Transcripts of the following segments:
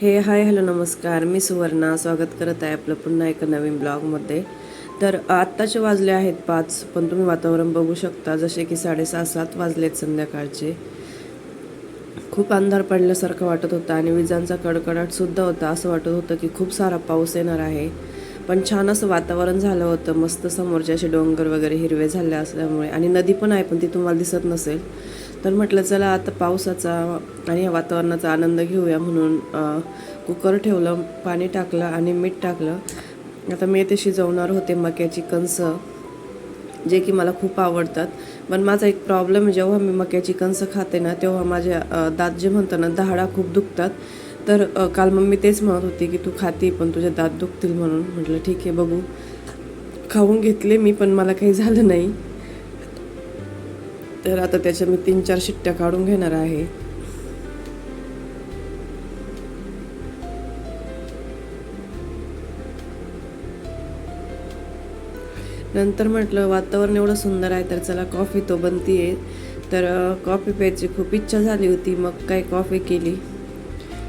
हे hi hello नमस्कार. मी सुवर्णा. स्वागत करत आहे आपलं पुन्हा एका नवीन ब्लॉगमध्ये. तर आत्ताचे वाजले आहेत पाच पण तुम्ही वातावरण बघू शकता. जसे की साडेसहा सात वाजलेत संध्याकाळचे. खूप अंधार पडल्यासारखं वाटत होतं आणि विजांचा कडकडाटसुद्धा होता. असं वाटत होतं की खूप सारा पाऊस येणार आहे. पण छान असं वातावरण झालं होतं. मस्त समोरचे असे डोंगर वगैरे हिरवे झाले असल्यामुळे. आणि नदी पण आहे पण ती तुम्हाला दिसत नसेल. तर म्हटलं चला आता पावसाचा आणि या वातावरणाचा आनंद घेऊया. म्हणून कुकर ठेवलं पाणी टाकलं आणि मीठ टाकलं. आता मी ते शिजवणार होते मक्याची कणसं जे की मला खूप आवडतात. पण माझा एक प्रॉब्लेम जेव्हा मी मक्याची कणसं खाते ना तेव्हा माझ्या दात जे म्हणतात ना दहाडा खूप दुखतात. तर काल मम्मी तेच म्हणत होती की तू खाती पण तुझे दात दुखतील म्हणून. म्हटलं ठीक आहे बघू. खाऊन घेतले मी पण मला काही झालं नाही. तर आता त्याच्या मी तीन चार शिट्ट्या काढून घेणार आहे. नंतर म्हटलं वातावरण एवढं सुंदर आहे तर चला कॉफी तो बनती आहे तर कॉफी प्यायची खूप इच्छा झाली होती मग काय कॉफी केली.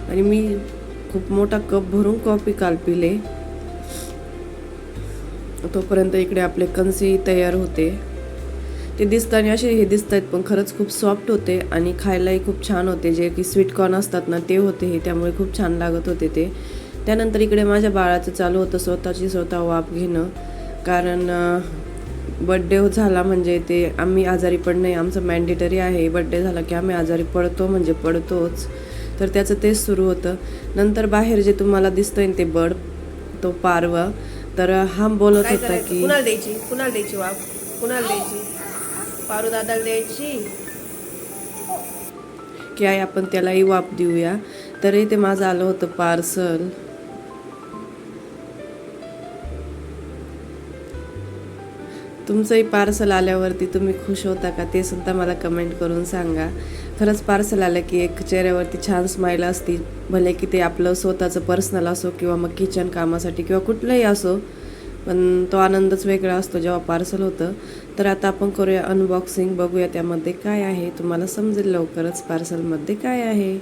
आणि मी खूप मोठा कप भरून कॉफी काल पिले. तोपर्यंत इकडे आपले कणसी तयार होते. ते दिसताना असे हे दिसत आहेत पण खरंच खूप सॉफ्ट होते आणि खायलाही खूप छान होते. जे की स्वीट कॉर्न असतात ना ते होते हे त्यामुळे खूप छान लागत होते ते. त्यानंतर इकडे माझ्या बाळाचं चालू होतं स्वतःची स्वतः वाफ घेणं. कारण बड्डे झाला म्हणजे ते आम्ही आजारी पडणे आमचं मॅन्डेटरी आहे. बड्डे झाला की आम्ही आजारी पडतो म्हणजे पडतोच. तर त्याचं तेच सुरू होतं. नंतर बाहेर जे तुम्हाला दिसतंय ते बड तो पारवा. तर हा बोलत होता की कुणाला द्यायची? कुणाला द्यायची वाफ? कुणाला द्यायची? दादाला द्यायची? की आई आपण त्यालाही वाप देऊया. तरी ते माझं आलं होतं पार्सल. तुमचंही पार्सल आल्यावरती तुम्ही खुश होता का? ते सुद्धा मला कमेंट करून सांगा. खरंच पार्सल आलं की एक चेहऱ्यावरती छान स्माईल असती. भले की ते आपलं स्वतःचं पर्सनल असो किंवा मग किचन कामासाठी किंवा कुठलंही असो. पण तो आनंदच वेगळा असतो जेव्हा पार्सल होतं. तर आता आपण करूया अनबॉक्सिंग बघूया त्यामध्ये काय आहे. तुम्हाला समजेल लवकरच पार्सलमध्ये काय आहे.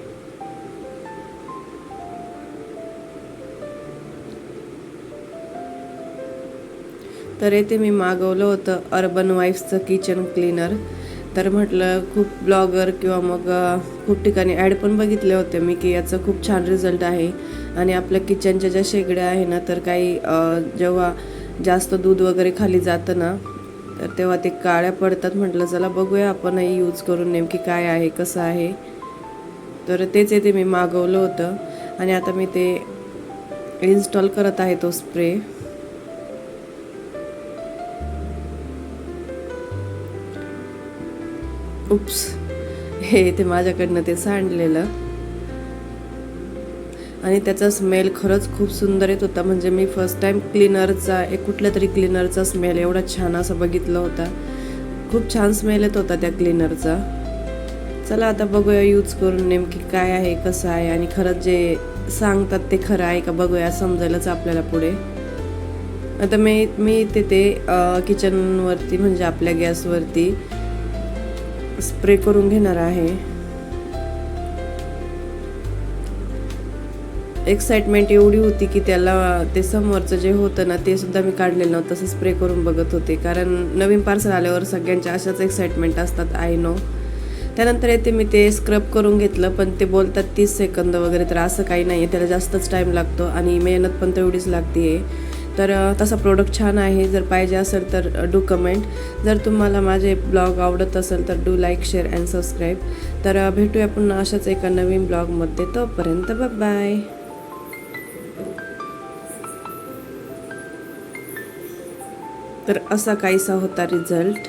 तर येथे मी मागवलं होतं अर्बन वाईफ्सचं किचन क्लीनर तर म्हटलं खूप ब्लॉगर किंवा मग खूप ठिकाणी ॲड पण बघितले होते मी की याचं खूप छान रिझल्ट आहे. आणि आपल्या किचनच्या ज्या शेगड्या आहे ना तर काही जेव्हा जास्त दूध वगैरे खाली जातं ना तर तेव्हा ते काळ्या पडतात म्हटलं चला बघूया आपणही यूज करून नेमकी काय आहे कसं आहे. तर तेच येते मी मागवलं होतं. आणि आता मी ते इन्स्टॉल करत आहे तो स्प्रे उप्स. हे ते माझ्याकडनं ते सांडलेलं. आणि त्याचा स्मेल खरंच खूप सुंदर येत होता. म्हणजे मी फर्स्ट टाईम क्लीनरचा एक कुठल्या तरी क्लीनरचा स्मेल एवढा छान असा बघितला होता. खूप छान स्मेल येत होता त्या क्लीनरचा चला आता बघूया यूज करून नेमकी काय आहे कसं आहे आणि खरंच जे सांगतात ते खरं आहे का बघूया समजायलाच आपल्याला पुढे. आता मी मी तिथे किचनवरती म्हणजे आपल्या गॅसवरती स्प्रे करून घेणार आहे. एक्साइटमेंट एवढी होती की त्याला ते समोरचं जे होतं ना ते सुद्धा मी काढलेलं नव्हतं तसं स्प्रे करून बघत होते. कारण नवीन पार्सल आल्यावर सगळ्यांच्या अशाच एक्साइटमेंट असतात आय नो त्यानंतर येते मी ते स्क्रब करून घेतलं पण ते बोलतात तीस सेकंद वगैरे तर असं काही नाही आहे त्याला जास्तच टाईम लागतो आणि मेहनत पण तेवढीच लागते आहे तर तसा प्रोडक्ट छान आहे जर पाहिजे असेल तर डू कमेंट जर तुम्हाला माझे ब्लॉग आवडत असेल तर do like share and subscribe तर भेटूया पुन्हा अशाच एका नवीन ब्लॉगमध्ये तोपर्यंत बाय तर असा काहीसा होता रिझल्ट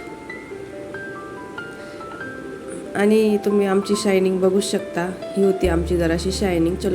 आणि तुम्ही आमची शायनिंग बघू शकता. ही होती आमची जराशी शायनिंग चलो.